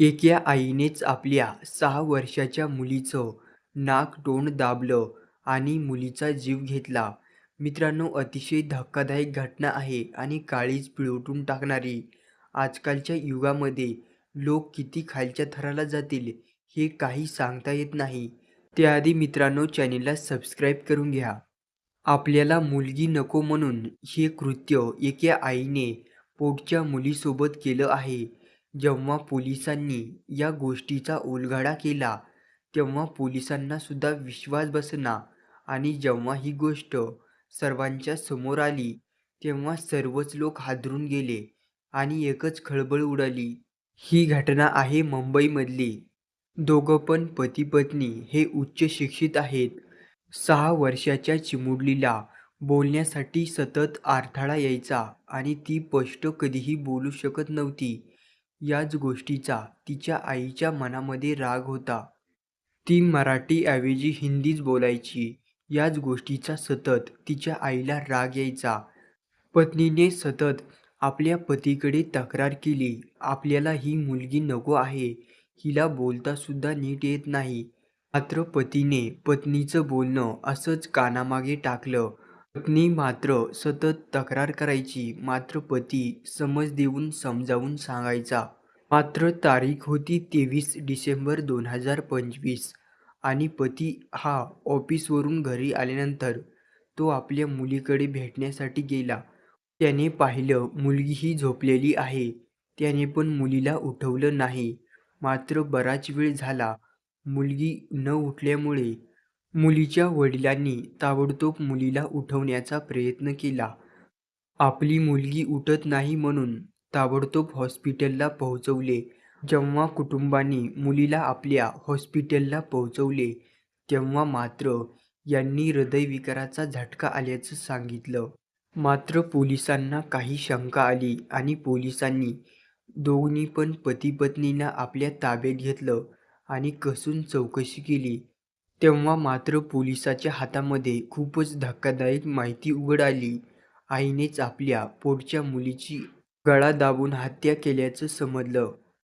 एक्या आईनेच आपल्या सहा वर्षाच्या मुलीचं नाक तोंड दाबलं आणि मुलीचा जीव घेतला. मित्रांनो अतिशय धक्कादायक घटना आहे आणि काळीज पिळवटून टाकणारी. आजकालच्या युगामध्ये लोक किती खालच्या थराला जातील हे काही सांगता येत नाही. त्याआधी मित्रांनो चॅनेलला सबस्क्राईब करून घ्या. आपल्याला मुलगी नको म्हणून हे कृत्य एका आईने पोटच्या मुलीसोबत केलं आहे. जेव्हा पोलिसांनी या गोष्टीचा उलगडा केला तेव्हा पोलिसांना सुद्धा विश्वास बसला आणि जेव्हा ही गोष्ट सर्वांच्या समोर आली तेव्हा सर्वच लोक हादरून गेले आणि एकच खळबळ उडाली. ही घटना आहे मुंबईमधली. दोघं पण पती-पत्नी हे उच्च शिक्षित आहेत. सहा वर्षाच्या चिमुडलीला बोलण्यासाठी सतत अडथळा यायचा आणि ती स्पष्ट कधीही बोलू शकत नव्हती. याच गोष्टीचा तिच्या आईच्या मनामध्ये राग होता. ती मराठी ऐवजी हिंदीच बोलायची. याच गोष्टीचा सतत तिच्या आईला राग यायचा. पत्नीने सतत आपल्या पतीकडे तक्रार केली, आपल्याला ही मुलगी नको आहे. हिला बोलता सुद्धा नीट येत नाही. मात्र पतीने पत्नीचं बोलणं असंच कानामागे टाकलं. पत्नी मात्र सतत तक्रार करायची मात्र पती समज देऊन समजावून सांगायचा. मात्र तारीख होती तेवीस डिसेंबर दोन हजार पंचवीस आणि पती हा ऑफिसवरून घरी आल्यानंतर तो आपल्या मुलीकडे भेटण्यासाठी गेला. त्याने पाहिलं मुलगीही झोपलेली आहे. त्याने पण मुलीला उठवलं नाही. मात्र बराच वेळ झाला मुलगी न उठल्यामुळे मुलीच्या वडिलांनी ताबडतोब मुलीला उठवण्याचा प्रयत्न केला. आपली मुलगी उठत नाही म्हणून ताबडतोब हॉस्पिटलला पोहोचवले. जेव्हा कुटुंबाने मुलीला आपल्या हॉस्पिटलला पोहोचवले तेव्हा मात्र यांनी हृदयविकाराचा झटका आल्याचं सांगितलं. मात्र पोलिसांना काही शंका आली आणि पोलिसांनी दोन्ही पण पतीपत्नीना आपल्या ताब्यात घेतलं आणि कसून चौकशी केली. तेव्हा मात्र पोलिसाच्या हातामध्ये खूपच धक्कादायक माहिती उघड आली. आईनेच आपल्या पोटच्या मुलीची गळा दाबून हत्या केल्याचं समजलं.